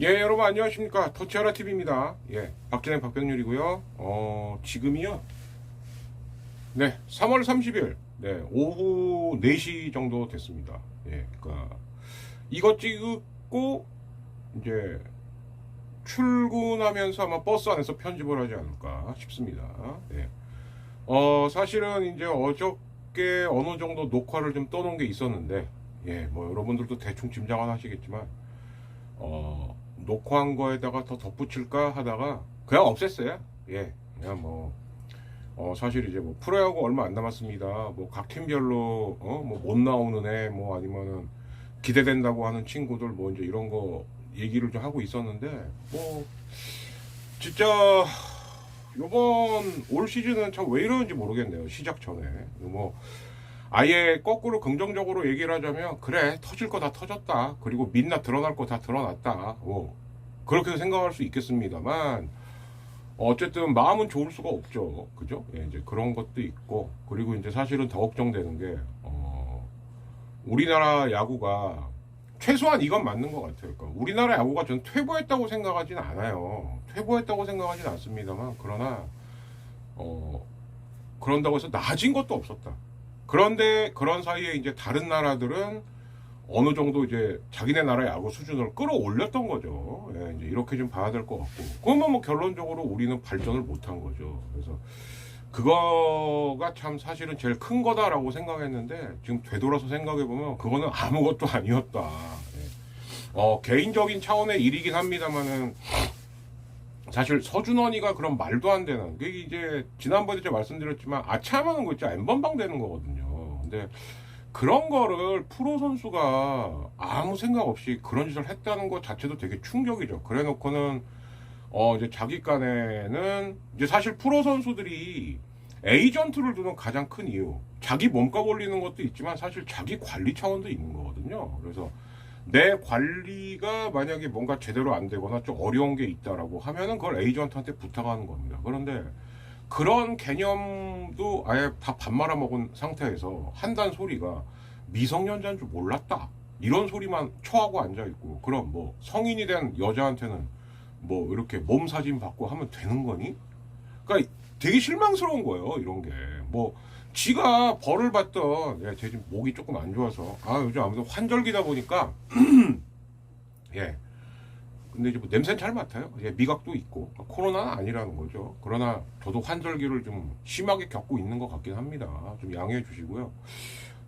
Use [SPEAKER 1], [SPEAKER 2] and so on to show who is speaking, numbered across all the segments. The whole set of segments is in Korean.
[SPEAKER 1] 예, 여러분 안녕하십니까. 터치하라 TV입니다. 예, 박진행 박병률이고요. 어, 지금이요. 네, 3월 30일, 네, 오후 4시 정도 됐습니다. 예, 그니까, 이것 찍고, 이제, 출근하면서 아마 버스 안에서 편집을 하지 않을까 싶습니다. 예. 어, 사실은 이제 어저께 어느 정도 녹화를 좀 떠놓은 게 있었는데, 예, 뭐 여러분들도 대충 짐작은 하시겠지만, 어, 녹화한 거에다가 더 덧붙일까 하다가 그냥 없앴어요. 예, 그냥 뭐, 어, 사실 이제 뭐 프로야구 얼마 안 남았습니다. 뭐 각 팀별로, 어, 뭐 못 나오는 애, 뭐 아니면은 기대된다고 하는 친구들 뭐 이제 이런 거 얘기를 좀 하고 있었는데, 뭐, 진짜, 요번 올 시즌은 참 왜 이러는지 모르겠네요. 시작 전에. 뭐, 아예 거꾸로 긍정적으로 얘기를 하자면 그래 터질 거 다 터졌다 그리고 민낯 드러날 거 다 드러났다 뭐 그렇게도 생각할 수 있겠습니다만 어쨌든 마음은 좋을 수가 없죠 그죠 예, 이제 그런 것도 있고 그리고 이제 사실은 더 걱정되는 게 어, 우리나라 야구가 최소한 이건 맞는 것 같아요 그러니까 우리나라 야구가 저는 퇴보했다고 생각하진 않아요 퇴보했다고 생각하진 않습니다만 그러나 어 그런다고 해서 나아진 것도 없었다 그런데 그런 사이에 이제 다른 나라들은 어느 정도 이제 자기네 나라 야구 수준을 끌어올렸던 거죠. 예, 이제 이렇게 좀 봐야 될 것 같고. 그러면 뭐 결론적으로 우리는 발전을 못한 거죠. 그래서 그거가 참 사실은 제일 큰 거다라고 생각했는데 지금 되돌아서 생각해 보면 그거는 아무것도 아니었다. 예. 어, 개인적인 차원의 일이긴 합니다만은 사실 서준원이가 그런 말도 안 되는 그게 이제 지난번에 제가 말씀드렸지만 아차하면은 거 있죠 엠번방 되는 거거든요. 근데 그런 거를 프로 선수가 아무 생각 없이 그런 짓을 했다는 것 자체도 되게 충격이죠. 그래놓고는 어 이제 자기 간에는 이제 사실 프로 선수들이 에이전트를 두는 가장 큰 이유 자기 몸값 올리는 것도 있지만 사실 자기 관리 차원도 있는 거거든요. 그래서 내 관리가 만약에 뭔가 제대로 안 되거나 좀 어려운 게 있다라고 하면은 그걸 에이전트한테 부탁하는 겁니다. 그런데 그런 개념도 아예 다 밥 말아 먹은 상태에서 한단 소리가 미성년자인 줄 몰랐다. 이런 소리만 쳐하고 앉아 있고 그럼 뭐 성인이 된 여자한테는 뭐 이렇게 몸 사진 받고 하면 되는 거니? 그러니까 되게 실망스러운 거예요. 이런 게. 뭐 지가 벌을 받던 예, 제 지금 목이 조금 안 좋아서 아 요즘 아무래도 환절기다 보니까 예. 근데 이제 뭐 냄새는 잘 맡아요. 예, 미각도 있고 코로나는 아니라는 거죠. 그러나 저도 환절기를 좀 심하게 겪고 있는 것 같긴 합니다. 좀 양해해 주시고요.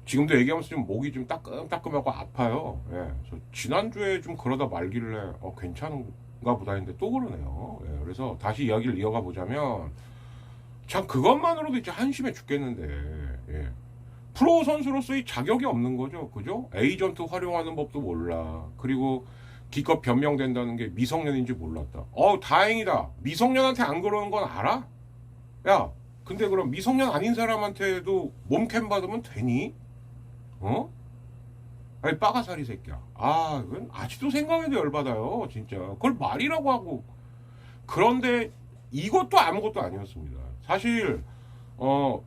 [SPEAKER 1] 지금도 얘기하면서 좀 목이 좀 따끔따끔하고 아파요. 예. 그래서 지난주에 좀 그러다 말길래 어, 괜찮은 가 보다 했는데 또 그러네요. 예. 그래서 다시 이야기를 이어가 보자면 참 그것만으로도 이제 한심해 죽겠는데 예. 프로 선수로서의 자격이 없는 거죠. 그죠? 에이전트 활용하는 법도 몰라. 그리고 기껏 변명된다는 게 미성년인지 몰랐다. 어 다행이다. 미성년한테 안 그러는 건 알아? 야, 근데 그럼 미성년 아닌 사람한테도 몸캠 받으면 되니? 어? 아니 빠가사리 새끼야. 아, 이건 아직도 생각해도 열받아요. 진짜. 그걸 말이라고 하고. 그런데 이것도 아무것도 아니었습니다. 사실 어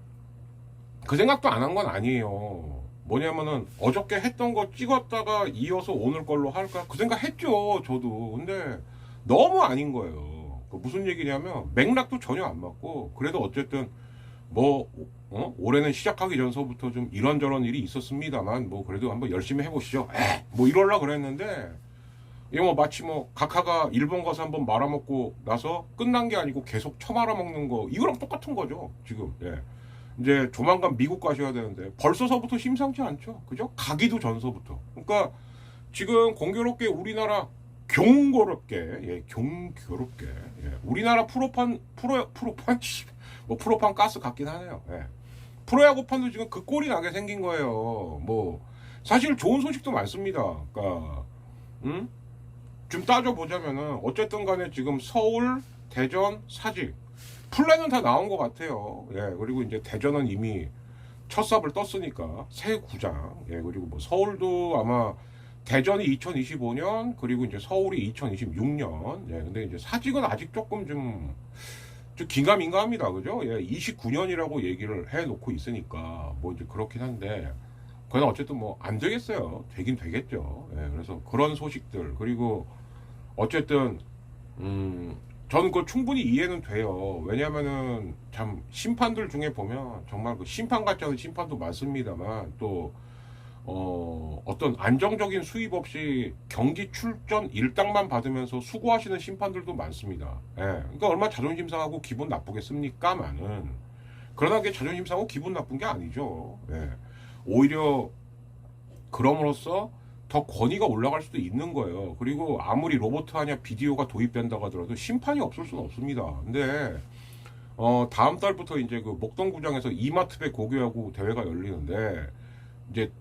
[SPEAKER 1] 그 생각도 안 한 건 아니에요. 뭐냐면은 어저께 했던 거 찍었다가 이어서 오늘 걸로 할까 그 생각 했죠. 저도. 근데 너무 아닌 거예요. 그 무슨 얘기냐면 맥락도 전혀 안 맞고 그래도 어쨌든 뭐 어? 올해는 시작하기 전서부터 좀 이런저런 일이 있었습니다만 뭐 그래도 한번 열심히 해보시죠. 에, 뭐 이럴라 그랬는데 이거 뭐 마치 뭐 각하가 일본 가서 한번 말아먹고 나서 끝난 게 아니고 계속 처말아먹는 거 이거랑 똑같은 거죠 지금 예. 이제 조만간 미국 가셔야 되는데 벌써서부터 심상치 않죠 그죠 가기도 전서부터 그러니까 지금 공교롭게 우리나라 경고롭게 예 경교롭게 예. 우리나라 프로판 프로 프로판 씨, 뭐 프로판 가스 같긴 하네요 예. 프로야구판도 지금 그 꼴이 나게 생긴 거예요 뭐 사실 좋은 소식도 많습니다 그러니까 음? 좀 따져보자면은 어쨌든 간에 지금 서울, 대전, 사직 플랜은 다 나온 것 같아요. 예, 그리고 이제 대전은 이미 첫 삽을 떴으니까 새 구장. 예, 그리고 뭐 서울도 아마 대전이 2025년 그리고 이제 서울이 2026년. 예, 근데 이제 사직은 아직 조금 좀, 좀 긴가민가합니다. 그죠? 예, 29년이라고 얘기를 해 놓고 있으니까 뭐 이제 그렇긴 한데 그건 어쨌든 뭐 안 되겠어요. 되긴 되겠죠. 예, 그래서 그런 소식들 그리고 어쨌든 음 저는 그 충분히 이해는 돼요. 왜냐면은 참 심판들 중에 보면 정말 그 심판 같지 않은 심판도 많습니다만 또 어, 어떤 안정적인 수입 없이 경기 출전 일당만 받으면서 수고하시는 심판들도 많습니다. 예. 그러니까 얼마나 자존심 상하고 기분 나쁘겠습니까만은 그러나 그게 자존심 상하고 기분 나쁜 게 아니죠. 예. 오히려 그럼으로써 더 권위가 올라갈 수도 있는 거예요. 그리고 아무리 로보트 하냐 비디오가 도입된다고 하더라도 심판이 없을 수는 없습니다. 근데 어 다음 달부터 이제 그 목동구장에서 이마트배 고교야구 대회가 열리는데 이제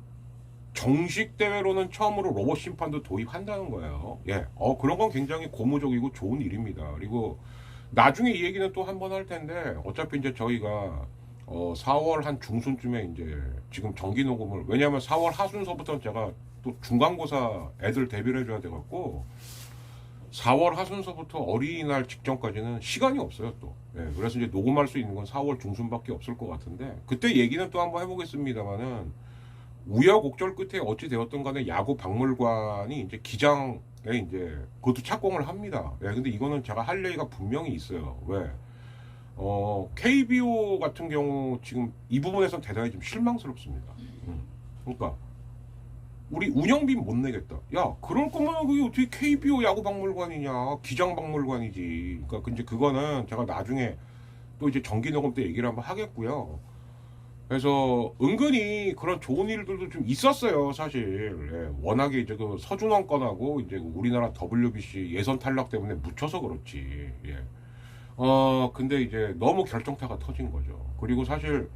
[SPEAKER 1] 정식 대회로는 처음으로 로봇 심판도 도입한다는 거예요. 예. 어 그런 건 굉장히 고무적이고 좋은 일입니다. 그리고 나중에 이 얘기는 또 한 번 할 텐데 어차피 이제 저희가 어 4월 한 중순쯤에 이제 지금 정기 녹음을 왜냐하면 4월 하순서부터는 제가 또 중간고사 애들 대비를 해줘야 돼갖고 4월 하순서부터 어린이날 직전까지는 시간이 없어요 또. 예, 그래서 이제 녹음할 수 있는 건 4월 중순밖에 없을 것 같은데 그때 얘기는 또 한번 해보겠습니다만은 우여곡절 끝에 어찌 되었던 간에 야구 박물관이 이제 기장에 이제 그것도 착공을 합니다. 예, 근데 이거는 제가 할 얘기가 분명히 있어요. 왜? 어, KBO 같은 경우 지금 이 부분에선 대단히 좀 실망스럽습니다. 음. 그러니까 우리 운영비 못 내겠다. 야, 그럴 거면 그게 어떻게 KBO 야구 박물관이냐? 기장 박물관이지. 그러니까 이제 그거는 제가 나중에 또 이제 정기 녹음 때 얘기를 한번 하겠고요. 그래서 은근히 그런 좋은 일들도 좀 있었어요, 사실. 예, 워낙에 이제 그 서준원 건하고 이제 그 우리나라 WBC 예선 탈락 때문에 묻혀서 그렇지. 예. 어, 근데 이제 너무 결정타가 터진 거죠. 그리고 사실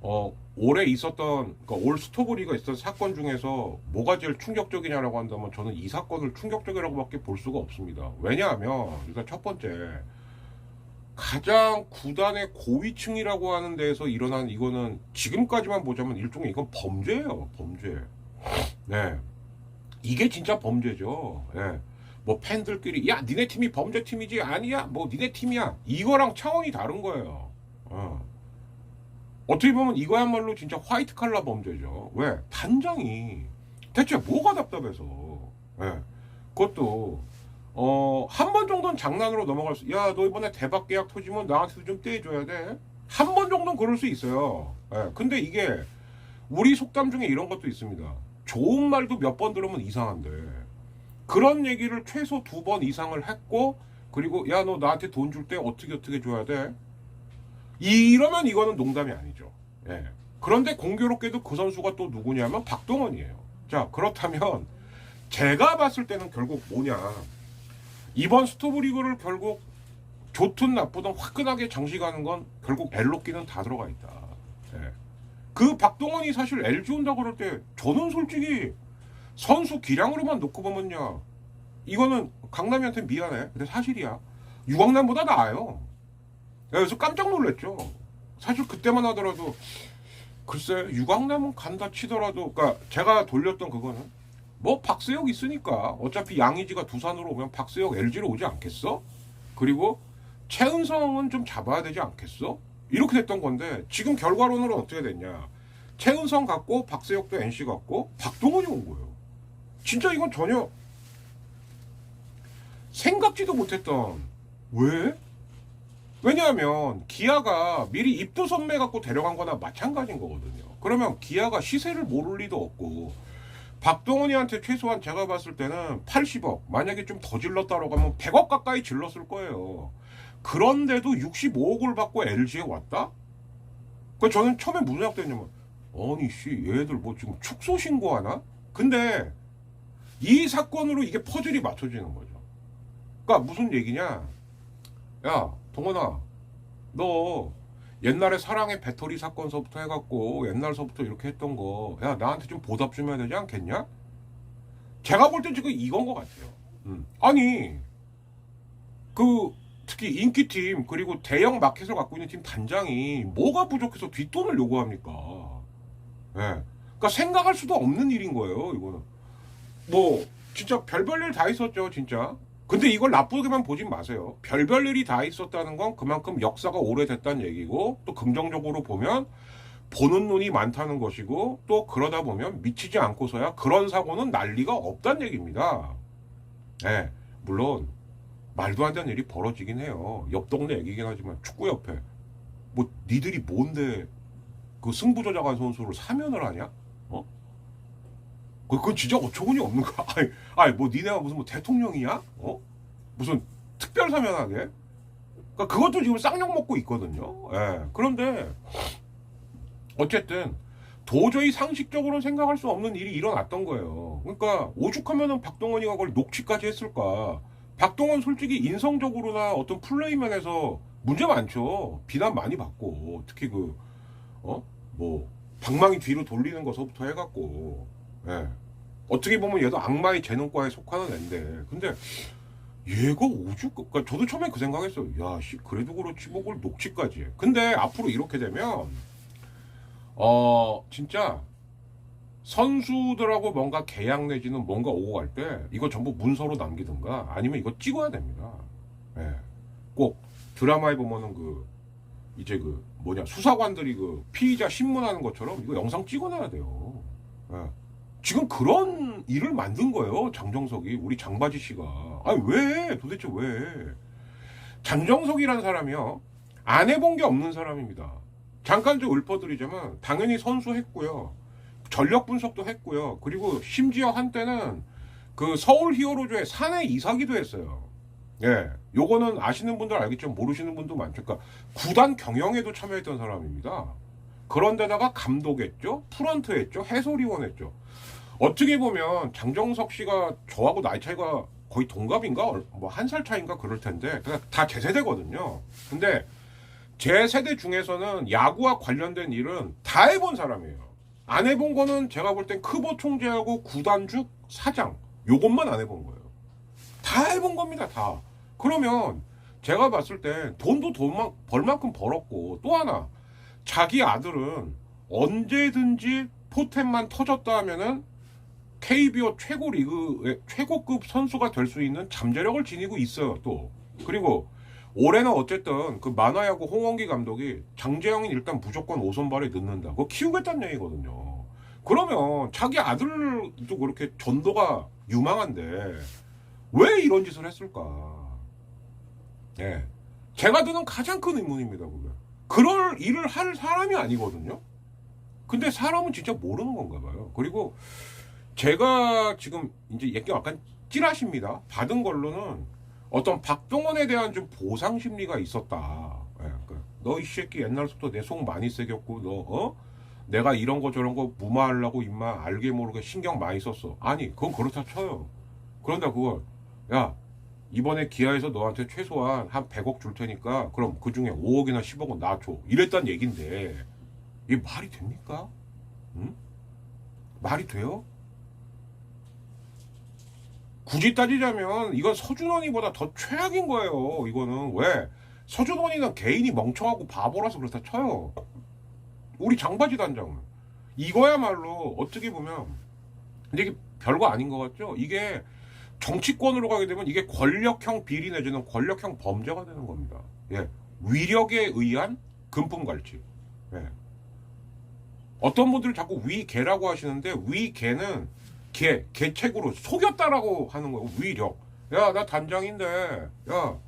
[SPEAKER 1] 어, 올해 있었던, 그러니까 올 스토브리가 있었던 사건 중에서 뭐가 제일 충격적이냐라고 한다면 저는 이 사건을 충격적이라고밖에 볼 수가 없습니다. 왜냐하면 일단 첫 번째 가장 구단의 고위층이라고 하는 데에서 일어난 이거는 지금까지만 보자면 일종의 이건 범죄예요, 범죄. 네, 이게 진짜 범죄죠. 예. 뭐 팬들끼리 야 니네 팀이 범죄 팀이지 아니야 뭐 니네 팀이야 이거랑 차원이 다른 거예요. 어. 어떻게 보면 이거야말로 진짜 화이트 칼라 범죄죠. 왜? 단장이 대체 뭐가 답답해서? 예. 그것도 어, 한 번 정도는 장난으로 넘어갈 수, 야, 너 이번에 대박 계약 터지면 나한테도 좀 떼줘야 돼. 한 번 정도는 그럴 수 있어요. 예. 근데 이게 우리 속담 중에 이런 것도 있습니다. 좋은 말도 몇 번 들으면 이상한데 그런 얘기를 최소 두 번 이상을 했고 그리고 야, 너 나한테 돈 줄 때 어떻게 어떻게 줘야 돼? 이러면 이거는 농담이 아니죠. 예. 그런데 공교롭게도 그 선수가 또 누구냐면 박동원이에요. 자, 그렇다면 제가 봤을 때는 결국 뭐냐. 이번 스토브리그를 결국 좋든 나쁘든 화끈하게 장식하는 건 결국 엘로끼는 다 들어가 있다. 예. 그 박동원이 사실 LG 온다 그럴 때 저는 솔직히 선수 기량으로만 놓고 보면요. 이거는 강남이한테 미안해. 근데 사실이야. 유광남보다 나아요. 그래서 깜짝 놀랐죠. 사실 그때만 하더라도 글쎄 유광남은 간다 치더라도 그러니까 제가 돌렸던 그거는 뭐 박세혁 있으니까 어차피 양의지가 두산으로 오면 박세혁 LG로 오지 않겠어? 그리고 최은성은 좀 잡아야 되지 않겠어? 이렇게 됐던 건데 지금 결과론으로 어떻게 됐냐? 최은성 갖고 박세혁도 NC 갖고 박동원이 온 거예요. 진짜 이건 전혀 생각지도 못했던 왜? 왜냐하면 기아가 미리 입도 선매 갖고 데려간 거나 마찬가지인 거거든요. 그러면 기아가 시세를 모를 리도 없고 박동원이한테 최소한 제가 봤을 때는 80억 만약에 좀 더 질렀다고 하면 100억 가까이 질렀을 거예요. 그런데도 65억을 받고 LG에 왔다? 그 저는 처음에 무슨 생각했냐면 아니 씨 얘들 뭐 지금 축소 신고하나? 근데 이 사건으로 이게 퍼즐이 맞춰지는 거죠. 그러니까 무슨 얘기냐? 야 동원아, 너 옛날에 사랑의 배터리 사건서부터 해갖고 옛날서부터 이렇게 했던 거, 야 나한테 좀 보답 좀 해야 되지 않겠냐? 제가 볼 때 지금 이건 것 같아요. 음. 아니 그 특히 인기팀 그리고 대형 마켓을 갖고 있는 팀 단장이 뭐가 부족해서 뒷돈을 요구합니까? 예. 그러니까 생각할 수도 없는 일인 거예요. 이거는 뭐 진짜 별별 일 다 있었죠 진짜 근데 이걸 나쁘게만 보진 마세요. 별별 일이 다 있었다는 건 그만큼 역사가 오래됐다는 얘기고 또 긍정적으로 보면 보는 눈이 많다는 것이고 또 그러다 보면 미치지 않고서야 그런 사고는 난리가 없다는 얘기입니다. 예 물론 말도 안 되는 일이 벌어지긴 해요. 옆 동네 얘기긴 하지만 축구 옆에. 뭐 니들이 뭔데 그 승부조작한 선수를 사면을 하냐? 어? 그- 그건 진짜 어처구니 없는 거야. 아니, 아니 뭐 니네가 무슨 뭐 대통령이야? 어? 무슨 특별 사면하게? 그러니까 그것도 지금 쌍욕 먹고 있거든요. 예. 그런데 어쨌든 도저히 상식적으로 생각할 수 없는 일이 일어났던 거예요. 그러니까 오죽하면은 박동원이가 그걸 녹취까지 했을까? 박동원 솔직히 인성적으로나 어떤 플레이 면에서 문제 많죠. 비난 많이 받고 특히 그 어? 뭐 방망이 뒤로 돌리는 것부터 해갖고 예. 어떻게 보면 얘도 악마의 재능과에 속하는 애인데 근데 얘가 오죽 그러니까 저도 처음에 그 생각했어요 야 씨, 그래도 그렇지 뭐 그걸 녹취까지 해 근데 앞으로 이렇게 되면 어 진짜 선수들하고 뭔가 계약 내지는 뭔가 오고 갈 때 이거 전부 문서로 남기든가 아니면 이거 찍어야 됩니다 예. 꼭 드라마에 보면은 그 이제 그 뭐냐 수사관들이 그 피의자 신문하는 것처럼 이거 영상 찍어놔야 돼요 예. 지금 그런 일을 만든 거예요. 장정석이 우리 장바지 씨가. 아니 왜? 도대체 왜? 장정석이라는 사람이요. 안 해본 게 없는 사람입니다. 잠깐 좀 읊어드리자면 당연히 선수했고요. 전력 분석도 했고요. 그리고 심지어 한때는 그 서울 히어로즈의 사내 이사기도 했어요. 예, 요거는 아시는 분들 알겠지만 모르시는 분도 많죠. 그러니까 구단 경영에도 참여했던 사람입니다. 그런데다가 감독했죠, 프런트했죠, 해설위원했죠. 어떻게 보면 장정석 씨가 저하고 나이 차이가 거의 동갑인가 뭐 한 살 차인가 그럴 텐데 다 제 세대거든요. 근데 제 세대 중에서는 야구와 관련된 일은 다 해본 사람이에요. 안 해본 거는 제가 볼 땐 크보 총재하고 구단주 사장 요것만 안 해본 거예요. 다 해본 겁니다. 다. 그러면 제가 봤을 때 돈도 돈만 벌 만큼 벌었고 또 하나 자기 아들은 언제든지 포텐만 터졌다 하면은 KBO 최고 리그의 최고급 선수가 될 수 있는 잠재력을 지니고 있어요 또. 그리고 올해는 어쨌든 그 만화야구 홍원기 감독이 장재영이 일단 무조건 오선발에 넣는다. 그거 키우겠다는 얘기거든요. 그러면 자기 아들도 그렇게 전도가 유망한데 왜 이런 짓을 했을까? 예. 제가 드는 가장 큰 의문입니다 그게. 그럴 일을 할 사람이 아니거든요. 근데 사람은 진짜 모르는 건가 봐요. 그리고 제가 지금 이제 얘기 약간 찌라십니다. 받은 걸로는 어떤 박동원에 대한 좀 보상 심리가 있었다. 예, 너이 새끼 옛날부터 내 속 많이 새겼고 너 어? 내가 이런 거 저런 거 무마하려고 임마 알게 모르게 신경 많이 썼어. 아니 그건 그렇다 쳐요. 그런데 그걸 야 이번에 기아에서 너한테 최소한 한 100억 줄 테니까 그럼 그 중에 5억이나 10억은 나 줘. 이랬단 얘긴데 이게 말이 됩니까? 응? 말이 돼요? 굳이 따지자면 이건 서준원이보다 더 최악인 거예요. 이거는 왜? 서준원이는 개인이 멍청하고 바보라서 그렇다 쳐요. 우리 장바지 단장은 이거야말로 어떻게 보면 근데 이게 별거 아닌 것 같죠? 이게 정치권으로 가게 되면 이게 권력형 비리 내지는 권력형 범죄가 되는 겁니다. 예, 위력에 의한 금품 갈취. 예. 어떤 분들은 자꾸 위개라고 하시는데 위개는 개, 개책으로 속였다라고 하는 거예요. 위력. 야, 나 단장인데, 야,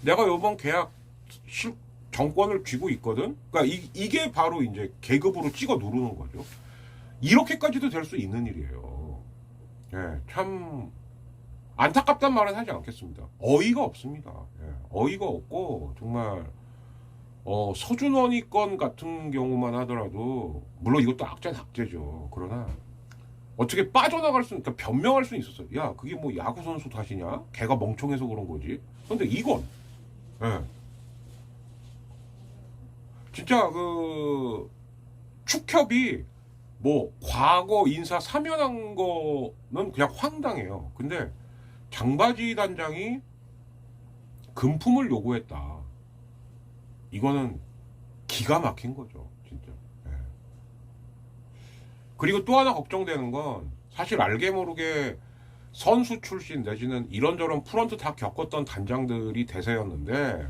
[SPEAKER 1] 내가 요번 계약 실, 정권을 쥐고 있거든? 그러니까 이, 이게 바로 이제 계급으로 찍어 누르는 거죠. 이렇게까지도 될 수 있는 일이에요. 예, 참, 안타깝단 말은 하지 않겠습니다. 어이가 없습니다. 예, 어이가 없고, 정말, 어, 서준원이 건 같은 경우만 하더라도, 물론 이것도 악재는 악재죠. 그러나, 어떻게 빠져나갈 수, 그러니까 변명할 수는 있었어요. 야, 그게 뭐 야구 선수 탓이냐? 걔가 멍청해서 그런 거지. 근데 이건, 예. 진짜 그 축협이 뭐 과거 인사 사면한 거는 그냥 황당해요. 근데 장바지 단장이 금품을 요구했다. 이거는 기가 막힌 거죠, 진짜. 예. 그리고 또 하나 걱정되는 건 사실 알게 모르게 선수 출신 내지는 이런저런 프런트 다 겪었던 단장들이 대세였는데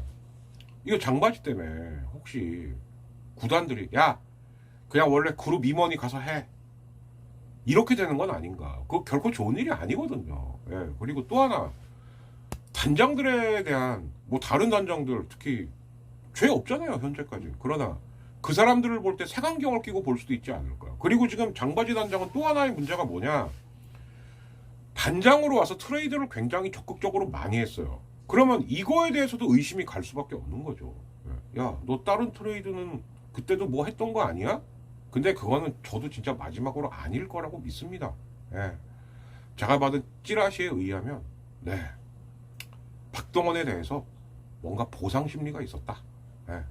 [SPEAKER 1] 이거 장바지 때문에 혹시 구단들이 야 그냥 원래 그룹 임원이 가서 해. 이렇게 되는 건 아닌가. 그거 결코 좋은 일이 아니거든요. 예, 그리고 또 하나 단장들에 대한 뭐 다른 단장들 특히 죄 없잖아요 현재까지. 그러나 그 사람들을 볼 때 색안경을 끼고 볼 수도 있지 않을까 그리고 지금 장바지 단장은 또 하나의 문제가 뭐냐 단장으로 와서 트레이드를 굉장히 적극적으로 많이 했어요 그러면 이거에 대해서도 의심이 갈 수밖에 없는 거죠 야 너 다른 트레이드는 그때도 뭐 했던 거 아니야? 근데 그거는 저도 진짜 마지막으로 아닐 거라고 믿습니다 예. 제가 받은 찌라시에 의하면 네 박동원에 대해서 뭔가 보상 심리가 있었다. 예.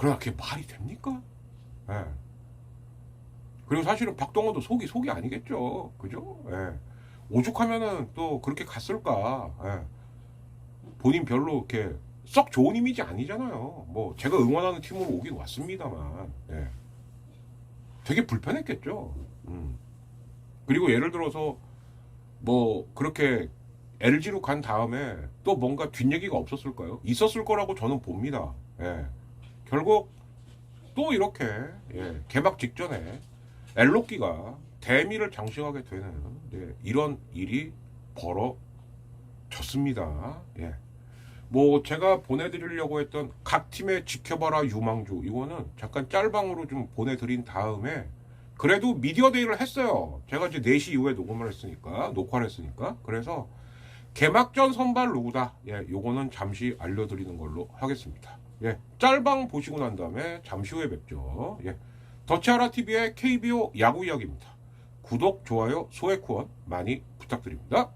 [SPEAKER 1] 그러나 그게 말이 됩니까? 예. 그리고 사실은 박동원도 속이 속이 아니겠죠. 그죠? 예. 오죽하면은 또 그렇게 갔을까? 예. 본인 별로 이렇게 썩 좋은 이미지 아니잖아요. 뭐 제가 응원하는 팀으로 오긴 왔습니다만, 예. 되게 불편했겠죠. 음. 그리고 예를 들어서 뭐 그렇게 LG로 간 다음에 또 뭔가 뒷얘기가 없었을까요? 있었을 거라고 저는 봅니다. 예. 결국 또 이렇게 예, 개막 직전에 엘로끼가 대미를 장식하게 되는 예, 이런 일이 벌어졌습니다. 예. 뭐 제가 보내드리려고 했던 각 팀의 지켜봐라 유망주 이거는 잠깐 짤방으로 좀 보내드린 다음에 그래도 미디어 데이를 했어요. 제가 이제 4시 이후에 녹음을 했으니까 녹화를 했으니까 그래서 개막전 선발 누구다. 예, 요거는 잠시 알려드리는 걸로 하겠습니다. 예, 짤방 보시고 난 다음에 잠시 후에 뵙죠. 예, 더치아라 TV의 KBO 야구 이야기입니다. 구독, 좋아요, 소액 후원 많이 부탁드립니다.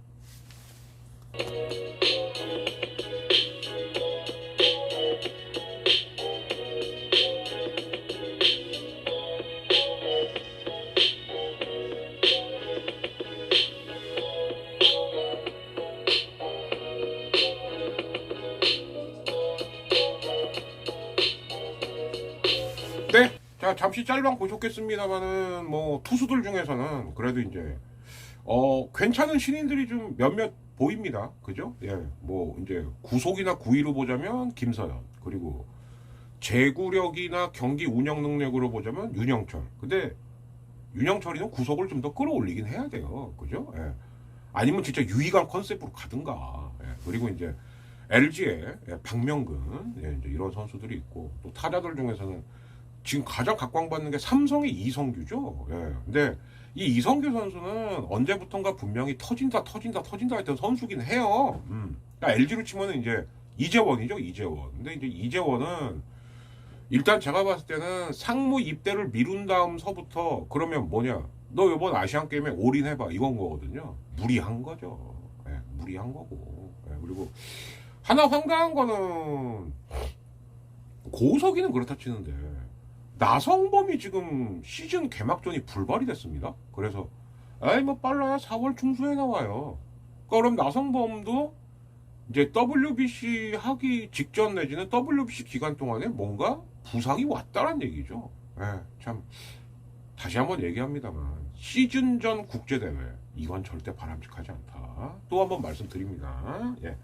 [SPEAKER 1] 자 잠시 짤방 보셨겠습니다만은 뭐 투수들 중에서는 그래도 이제 어 괜찮은 신인들이 좀 몇몇 보입니다. 그죠? 예, 뭐 이제 구속이나 구위로 보자면 김서현 그리고 제구력이나 경기 운영 능력으로 보자면 윤영철. 근데 윤영철이는 구속을 좀 더 끌어올리긴 해야 돼요. 그죠? 예. 아니면 진짜 유희관 컨셉으로 가든가. 예. 그리고 이제 LG에 박명근 예, 이런 선수들이 있고 또 타자들 중에서는 지금 가장 각광받는 게 삼성의 이성규죠. 예. 근데 이 이성규 선수는 언제부턴가 분명히 터진다, 터진다, 터진다 했던 선수긴 해요. 음. 그러니까 LG로 치면은 이제 이재원이죠, 이재원. 근데 이제 이재원은 일단 제가 봤을 때는 상무 입대를 미룬 다음서부터 그러면 뭐냐? 너 이번 아시안 게임에 올인해봐 이건 거거든요. 무리한 거죠. 예, 무리한 거고. 예, 그리고 하나 황당한 거는 고석이는 그렇다 치는데 나성범이 지금 시즌 개막전이 불발이 됐습니다. 그래서 에이 뭐 빨라야 4월 중순에 나와요. 그럼 나성범도 이제 WBC 하기 직전 내지는 WBC 기간 동안에 뭔가 부상이 왔다란 얘기죠. 예, 참 다시 한번 얘기합니다만 시즌 전 국제 대회 이건 절대 바람직하지 않다. 또 한번 말씀드립니다. 예.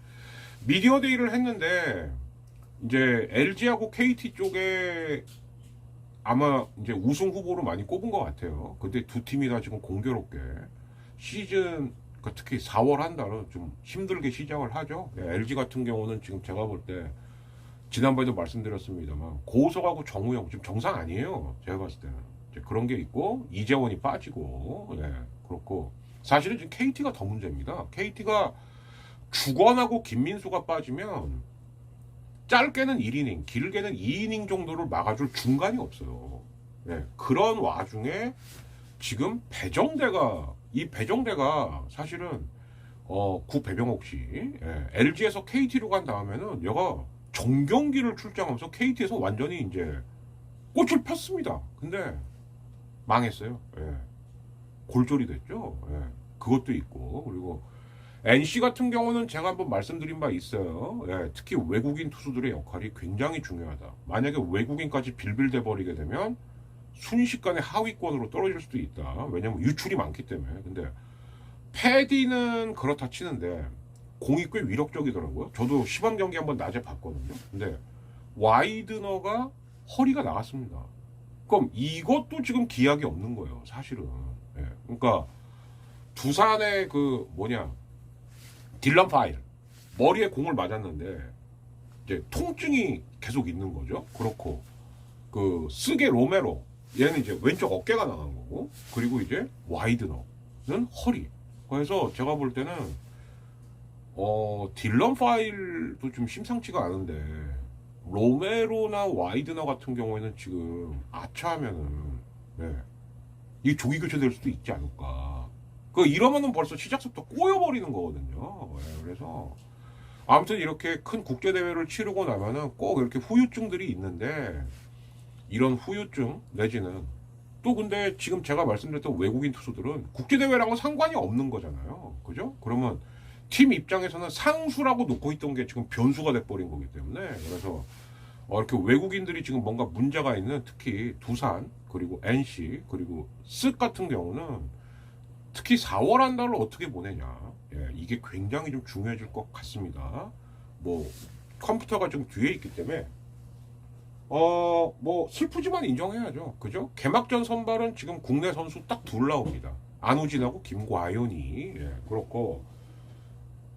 [SPEAKER 1] 미디어 데이를 했는데 이제 LG하고 KT 쪽에 아마 이제 우승 후보로 많이 꼽은 것 같아요. 근데 두 팀이 다 지금 공교롭게 시즌 그러니까 특히 4월 한 달은 좀 힘들게 시작을 하죠. 예, LG 같은 경우는 지금 제가 볼 때 지난번에도 말씀드렸습니다만 고석하고 정우영 지금 정상 아니에요. 제가 봤을 때는 그런 게 있고 이재원이 빠지고 예, 그렇고 사실은 지금 KT가 더 문제입니다. KT가 주건하고 김민수가 빠지면 짧게는 1이닝, 길게는 2이닝 정도를 막아줄 중간이 없어요. 예, 그런 와중에 지금 배정대가 이 배정대가 사실은 어, 구 배병옥 씨 예, LG에서 KT로 간 다음에는 얘가 정경기를 출장하면서 KT에서 완전히 이제 꽃을 폈습니다. 근데 망했어요. 예. 골절이 됐죠. 예. 그것도 있고 그리고 NC 같은 경우는 제가 한번 말씀드린 바 있어요. 예, 특히 외국인 투수들의 역할이 굉장히 중요하다. 만약에 외국인까지 빌빌대 버리게 되면 순식간에 하위권으로 떨어질 수도 있다. 왜냐면 유출이 많기 때문에. 근데 패디는 그렇다 치는데 공이 꽤 위력적이더라고요. 저도 시범 경기 한번 낮에 봤거든요. 근데 와이드너가 허리가 나갔습니다. 그럼 이것도 지금 기약이 없는 거예요, 사실은. 예. 그러니까 두산의 그 뭐냐 딜런 파일 머리에 공을 맞았는데 이제 통증이 계속 있는 거죠. 그렇고 그 쓰게 로메로 얘는 이제 왼쪽 어깨가 나간 거고 그리고 이제 와이드너는 허리. 그래서 제가 볼 때는 어 딜런 파일도 좀 심상치가 않은데 로메로나 와이드너 같은 경우에는 지금 아차하면은 네. 이 조기 교체될 수도 있지 않을까. 그 이러면은 벌써 시작부터 꼬여버리는 거거든요. 네, 그래서 아무튼 이렇게 큰 국제 대회를 치르고 나면은 꼭 이렇게 후유증들이 있는데 이런 후유증 내지는 또 근데 지금 제가 말씀드렸던 외국인 투수들은 국제 대회랑은 상관이 없는 거잖아요. 그죠? 그러면 팀 입장에서는 상수라고 놓고 있던 게 지금 변수가 돼버린 거기 때문에 그래서 어, 이렇게 외국인들이 지금 뭔가 문제가 있는 특히 두산 그리고 NC 그리고 쓱 같은 경우는 특히 4월 한 달을 어떻게 보내냐 예, 이게 굉장히 좀 중요해질 것 같습니다. 뭐 컴퓨터가 좀 뒤에 있기 때문에 어 뭐 슬프지만 인정해야죠. 그죠? 개막전 선발은 지금 국내 선수 딱 둘 나옵니다. 안우진하고 김과연이 예, 그렇고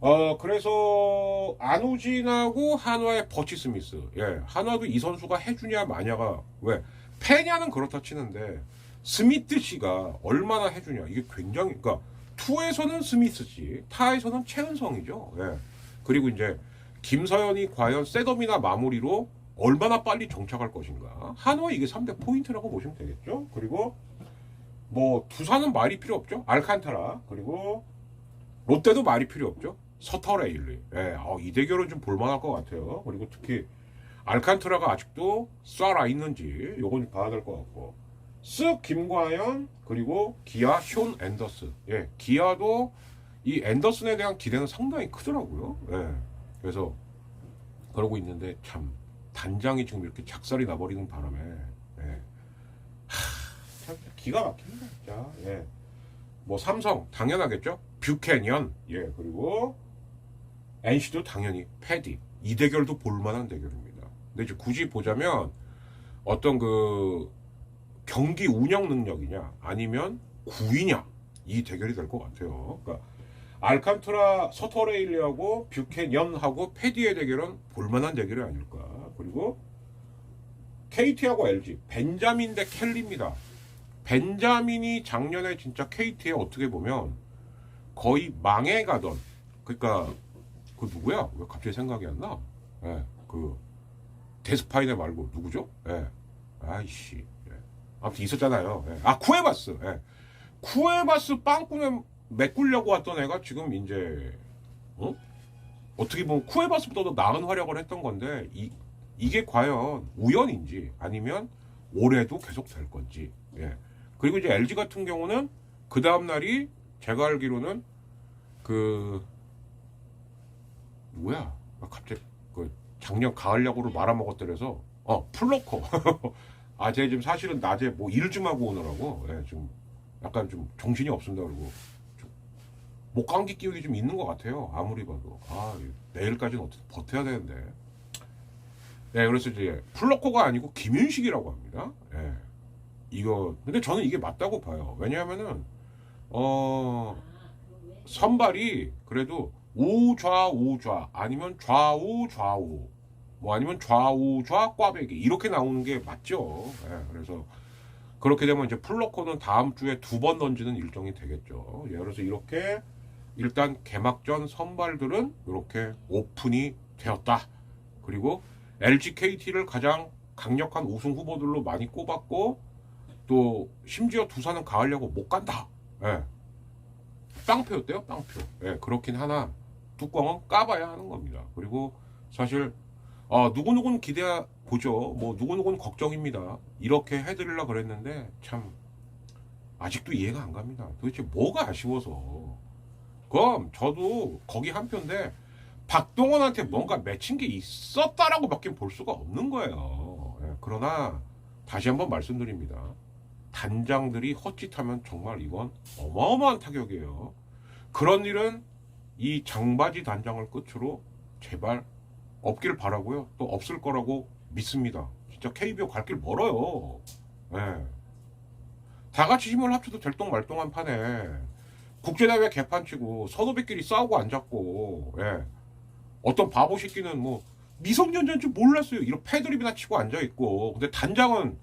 [SPEAKER 1] 어 그래서 안우진하고 한화의 버치 스미스 예 한화도 이 선수가 해주냐 마냐가 왜 패냐는 그렇다 치는데 스미트 씨가 얼마나 해주냐 이게 굉장히 그러니까 투에서는 스미스 씨 타에서는 최은성이죠 예 그리고 이제 김서현이 과연 셋업이나 마무리로 얼마나 빨리 정착할 것인가 한화 이게 3대 포인트라고 보시면 되겠죠 그리고 뭐 두산은 말이 필요 없죠 알칸타라 그리고 롯데도 말이 필요 없죠. 서터레일리. 예, 어, 이 대결은 좀 볼만할 것 같아요. 그리고 특히 알칸트라가 아직도 쏴라 있는지 요건 좀 봐야 될 것 같고. 쓱 김과연 그리고 기아 숀 앤더슨. 예, 기아도 이 앤더슨에 대한 기대는 상당히 크더라고요. 예, 그래서 그러고 있는데 참 단장이 지금 이렇게 작살이 나버리는 바람에 예. 하, 참 기가 막힙니다. 진짜. 예. 뭐 삼성 당연하겠죠. 뷰캐니언 예 그리고 NC도 당연히 패디 이 대결도 볼만한 대결입니다. 근데 이제 굳이 보자면 어떤 그 경기 운영 능력이냐 아니면 구위냐 이 대결이 될 것 같아요. 그러니까 알칸트라 서터레일리하고 뷰캐니언하고 패디의 대결은 볼만한 대결이 아닐까. 그리고 KT하고 LG 벤자민 대 켈리입니다. 벤자민이 작년에 진짜 KT에 어떻게 보면 거의 망해가던 그러니까 그 누구야? 왜 갑자기 생각이 안 나? 예, 그 데스파이네 말고 누구죠? 예, 아이씨, 예. 아무튼 있었잖아요. 예. 아 쿠에바스, 예. 쿠에바스 빵꾸에 메꾸려고 왔던 애가 지금 이제 어? 어떻게 보면 쿠에바스보다도 나은 활약을 했던 건데 이 이게 과연 우연인지 아니면 올해도 계속 될 건지. 예. 그리고 이제 LG 같은 경우는 그 다음 날이 제가 알기로는 그 누구야? 아, 갑자기 그 작년 가을 야구를 말아먹었더래서 어 플로커. 아제 지금 사실은 낮에 뭐일좀 하고 오느라고. 예, 좀 약간 좀 정신이 없습니다. 그리고 좀 목감기 기운이 좀 있는 것 같아요. 아무리 봐도. 아 내일까지는 어떻게 버텨야 되는데. 네 그래서 이제 플로커가 아니고 김윤식이라고 합니다. 예. 이거 근데 저는 이게 맞다고 봐요. 왜냐하면은 어 선발이 그래도 우좌 우좌 아니면 좌우 좌우 뭐 아니면 좌우 좌 꽈배기 이렇게 나오는 게 맞죠. 예, 그래서 그렇게 되면 이제 플로커는 다음 주에 두 번 던지는 일정이 되겠죠. 예, 그래서 이렇게 일단 개막전 선발들은 이렇게 오픈이 되었다. 그리고 LG KT를 가장 강력한 우승 후보들로 많이 꼽았고 또 심지어 두산은 가을 야구 못 간다. 예. 빵표였대요, 빵표. 예, 그렇긴 하나 뚜껑은 까봐야 하는 겁니다. 그리고 사실 아, 누구누구는 기대 보죠. 뭐 누구누구는 걱정입니다. 이렇게 해드리려 그랬는데 참 아직도 이해가 안 갑니다. 도대체 뭐가 아쉬워서? 그럼 저도 거기 한 표인데 박동원한테 뭔가 맺힌 게 있었다라고 밖에 볼 수가 없는 거예요. 예, 그러나 다시 한번 말씀드립니다. 단장들이 헛짓하면 정말 이건 어마어마한 타격이에요. 그런 일은 이 장바지 단장을 끝으로 제발 없길 바라고요. 또 없을 거라고 믿습니다. 진짜 KBO 갈 길 멀어요. 예. 다 같이 힘을 합쳐도 될똥말똥한 판에 국제대회 개판치고 선후배끼리 싸우고 앉았고 예. 어떤 바보 새끼는 뭐 미성년자인 줄 몰랐어요. 이런 패드립이나 치고 앉아 있고 근데 단장은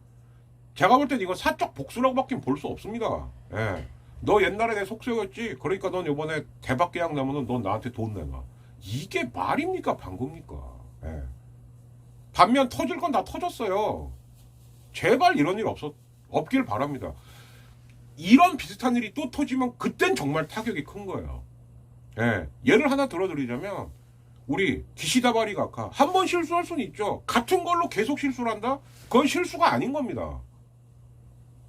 [SPEAKER 1] 제가 볼 땐 이건 사적 복수라고밖에 볼 수 없습니다. 예. 너 옛날에 내 속세였지. 그러니까 넌 이번에 대박 계약 나면은 넌 나한테 돈 내놔. 이게 말입니까 방금입니까? 예. 반면 터질 건 다 터졌어요. 제발 이런 일 없었 없길 바랍니다. 이런 비슷한 일이 또 터지면 그땐 정말 타격이 큰 거예요. 예. 예를 하나 들어드리자면 우리 기시다바리 가카 한 번 실수할 수는 있죠. 같은 걸로 계속 실수를 한다? 그건 실수가 아닌 겁니다.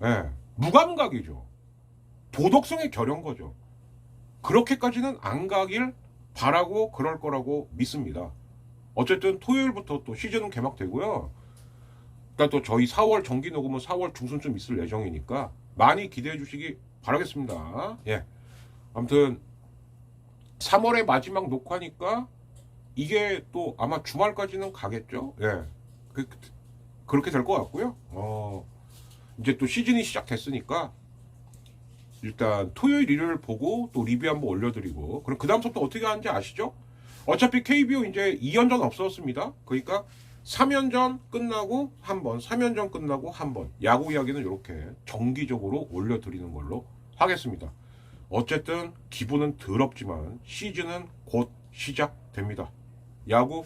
[SPEAKER 1] 예. 무감각이죠. 도덕성의 결연 거죠. 그렇게까지는 안 가길 바라고 그럴 거라고 믿습니다. 어쨌든 토요일부터 또 시즌은 개막되고요. 일단 또 저희 4월 정기 녹음은 4월 중순쯤 있을 예정이니까 많이 기대해 주시기 바라겠습니다. 예. 아무튼 3월의 마지막 녹화니까 이게 또 아마 주말까지는 가겠죠. 예. 그, 그렇게 될 것 같고요. 어, 이제 또 시즌이 시작됐으니까 일단 토요일 일요일 보고 또 리뷰 한번 올려드리고 그럼 그 다음부터 어떻게 하는지 아시죠? 어차피 KBO 이제 2연전 없었습니다. 그러니까 3연전 끝나고 한 번, 3연전 끝나고 한 번. 야구 이야기는 이렇게 정기적으로 올려드리는 걸로 하겠습니다. 어쨌든 기분은 더럽지만 시즌은 곧 시작됩니다. 야구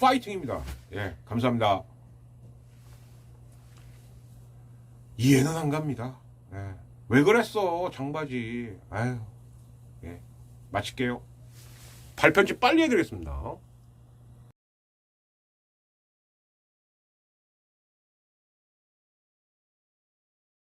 [SPEAKER 1] 파이팅입니다. 예, 감사합니다. 이해는 안 갑니다. 예. 왜 그랬어, 장바지. 아유, 예, 마칠게요. 발편집 빨리 해드리겠습니다.